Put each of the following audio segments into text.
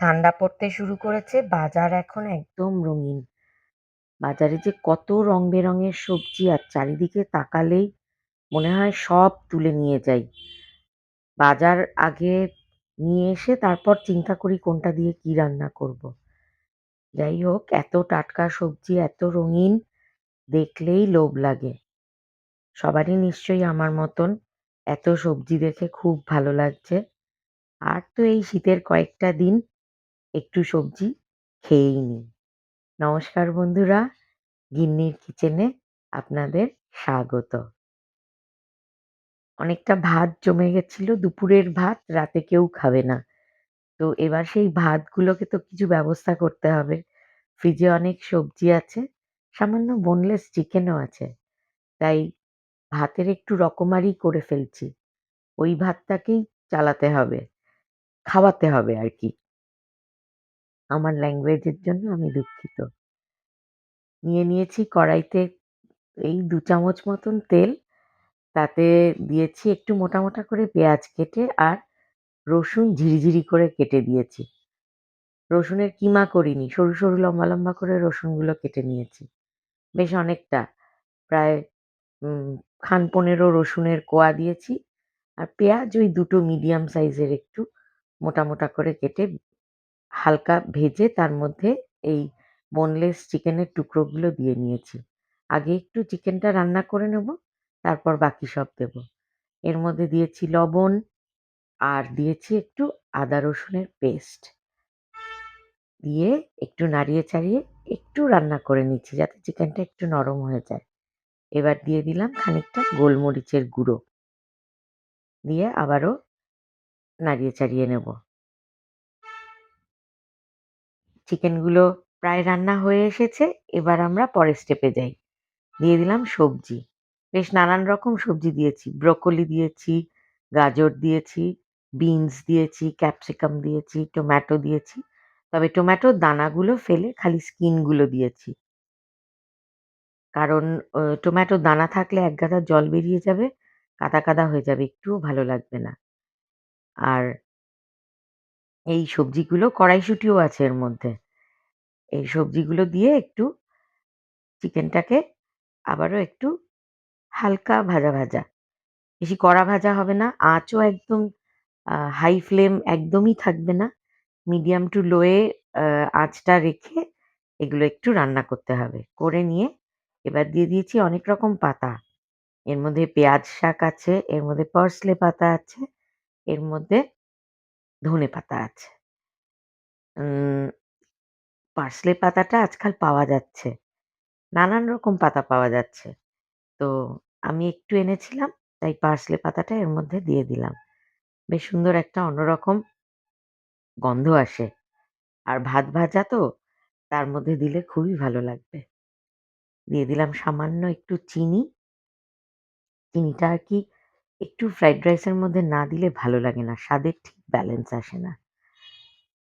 ঠান্ডা পড়তে শুরু করেছে, বাজার এখন একদম রঙিন। বাজারে যে কত রং বেরঙের সবজি আর চারিদিকে তাকালেই মনে হয় সব তুলে নিয়ে যাই। বাজার আগে নিয়ে এসে তারপর চিন্তা করি কোনটা দিয়ে কি রান্না করব। যাই হোক, এত টাটকা সবজি, এত রঙিন, দেখলেই লোভ লাগে। সবারই নিশ্চয়ই আমার মতন এত সবজি দেখে খুব ভালো লাগছে। আর তো এই শীতের কয়েকটা দিন একটু সবজি খেয়েই নিই নমস্কার বন্ধুরা, গিন্নির কিচেনে আপনাদের স্বাগত। অনেকটা ভাত জমে গেছিল, দুপুরের ভাত, রাতে কেউ খাবে না। তো এবার সেই ভাতগুলোকে তো কিছু ব্যবস্থা করতে হবে। ফ্রিজে অনেক সবজি আছে, সামান্য বোনলেস চিকেনও আছে। তাই ভাতের একটু রকমারি করে ফেলছি। ওই ভাতটাকেই চালাতে হবে, খাওয়াতে হবে আর কি। আমার ল্যাঙ্গুয়েজের জন্য আমি দুঃখিত। নিয়ে নিয়েছি কড়াইতে এই দু চামচ মতন তেল, তাতে দিয়েছি একটু মোটা মোটা করে পেঁয়াজ কেটে আর রসুন ঝিরিঝিরি করে কেটে দিয়েছি। রসুনের কিমা করিনি, সরু সরু লম্বা লম্বা করে রসুনগুলো কেটে নিয়েছি। বেশ অনেকটা, প্রায় খান পনেরো রসুনের কোয়া দিয়েছি। আর পেঁয়াজ ওই দুটো মিডিয়াম সাইজের একটু মোটা মোটা করে কেটে হালকা ভেজে তার মধ্যে এই বোনলেস চিকেনের টুকরোগুলো দিয়ে নিয়েছি। আগে একটু চিকেনটা রান্না করে নেব, তারপর বাকি সব দেব। এর মধ্যে দিয়েছি লবণ আর দিয়েছি একটু আদা রসুনের পেস্ট দিয়ে একটু নাড়িয়ে চাড়িয়ে একটু রান্না করে নিচ্ছি যাতে চিকেনটা একটু নরম হয়ে যায়। এবার দিয়ে দিলাম খানিকটা গোলমরিচের গুঁড়ো। দিয়ে আবারও নাড়িয়ে চাড়িয়ে নেব। চিকেনগুলো প্রায় রান্না হয়ে এসেছে, এবার আমরা পরের স্টেপে যাই। দিয়ে দিলাম সবজি। বেশ নানান রকম সবজি দিয়েছি। ব্রোকলি দিয়েছি, গাজর দিয়েছি বিনস দিয়েছি ক্যাপসিকাম দিয়েছি টমেটো দিয়েছি। তবে টমেটোর দানাগুলো ফেলে খালি স্কিনগুলো দিয়েছি। কারণ টমেটোর দানা থাকলে এক গাদা জল বেরিয়ে যাবে, কাদা কাদা হয়ে যাবে, একটুও ভালো লাগবে না। আর এই সবজিগুলো কড়াইশুঁটিও আছে এর মধ্যে। এই সবজিগুলো দিয়ে একটু চিকেনটাকে আবারও একটু হালকা ভাজা ভাজা। বেশি কড়া ভাজা হবে না, আঁচও একদম হাই ফ্লেম একদমই থাকবে না। মিডিয়াম টু লোয়ে আঁচটা রেখে এগুলো একটু রান্না করতে হবে। করে নিয়ে এবার দিয়ে দিয়েছি অনেক রকম পাতা। এর মধ্যে পেঁয়াজ শাক আছে, এর মধ্যে পার্সলে পাতা আছে, এর মধ্যে ধনে পাতা আছে। পার্সলে পাতাটা আজকাল পাওয়া যাচ্ছে। নানান রকম পাতা পাওয়া যাচ্ছে। তো আমি একটু এনেছিলাম, তাই পার্সলে পাতাটা এর মধ্যে দিয়ে দিলাম। বেশ সুন্দর একটা অন্যরকম গন্ধ আসে। আর ভাত ভাজা তো তার মধ্যে দিলে খুবই ভালো লাগবে। দিয়ে দিলাম সামান্য একটু চিনি। চিনিটা আর কি একটু ফ্রাইড রাইসের মধ্যে না দিলে ভালো লাগে না, স্বাদের ঠিক ব্যালেন্স আসে না।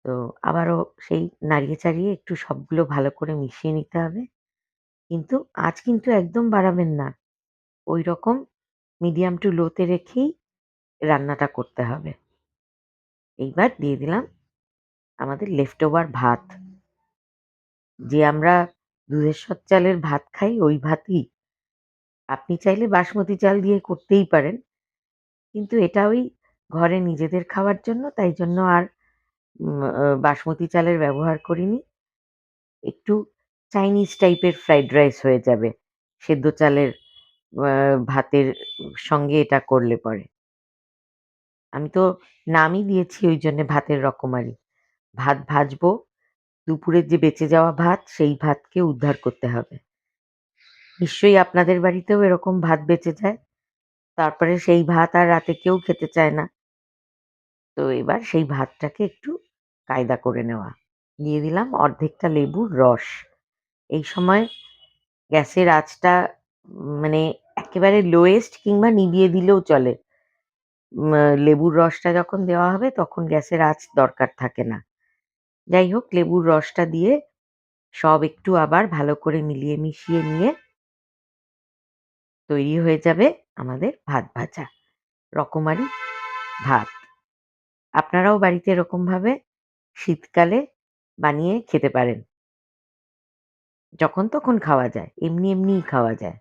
তো আবারও সেই নাড়িয়ে চাড়িয়ে একটু সবগুলো ভালো করে মিশিয়ে নিতে হবে। কিন্তু আঁচ কিন্তু একদম বাড়াবেন না। ওই রকম মিডিয়াম টু লোতে রেখেই রান্নাটা করতে হবে। এইবার দিয়ে দিলাম আমাদের লেফট ওভার ভাত। যে আমরা দুধেশ্বর চালের ভাত খাই, ওই ভাতই। আপনি চাইলে বাসমতি চাল দিয়ে করতেই পারেন। কিন্তু এটা ওই ঘরে নিজেদের খাওয়ার জন্য, তাই জন্য আর বাসমতি চালের ব্যবহার করিনি। একটু চাইনিজ টাইপের ফ্রাইড রাইস হয়ে যাবে। সেদ্ধ চালের ভাতের সঙ্গে এটা করলে পরে। আমি তো নামই দিয়েছি ওই জন্যে ভাতের রকমারি। ভাত ভাজবো, দুপুরের যে বেঁচে যাওয়া ভাত, সেই ভাতকে উদ্ধার করতে হবে। নিশ্চয়ই আপনাদের বাড়িতেও এরকম ভাত বেঁচে যায়। তারপরে সেই ভাত আর রাতে কেউ খেতে চায় না। তো এবার সেই ভাতটাকে একটু কায়দা করে নেওয়া। দিয়ে দিলাম অর্ধেকটা লেবুর রস। এই সময় গ্যাসের আঁচটা মানে একেবারে লোয়েস্ট কিংবা নিভিয়ে দিলেও চলে। লেবুর রসটা যখন দেওয়া হবে তখন গ্যাসের আঁচ দরকার থাকে না। যাই হোক, লেবুর রসটা দিয়ে সব একটু আবার ভালো করে মিলিয়ে মিশিয়ে নিয়ে তৈরি হয়ে যাবে। আমাদের ভাত ভাজা রকমারি ভাত আপনারাও বাড়িতে এরকমভাবে শীতকালে বানিয়ে খেতে পারেন। যখন তখন খাওয়া যায়। এমনি, এমনিই খাওয়া যায়।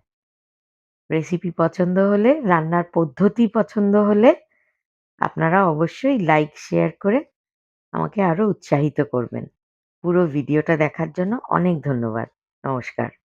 রেসিপি পছন্দ হলে, রান্নার পদ্ধতি পছন্দ হলে আপনারা অবশ্যই লাইক, শেয়ার করে আমাকে আরও উৎসাহিত করবেন। পুরো ভিডিওটা দেখার জন্য অনেক ধন্যবাদ। নমস্কার।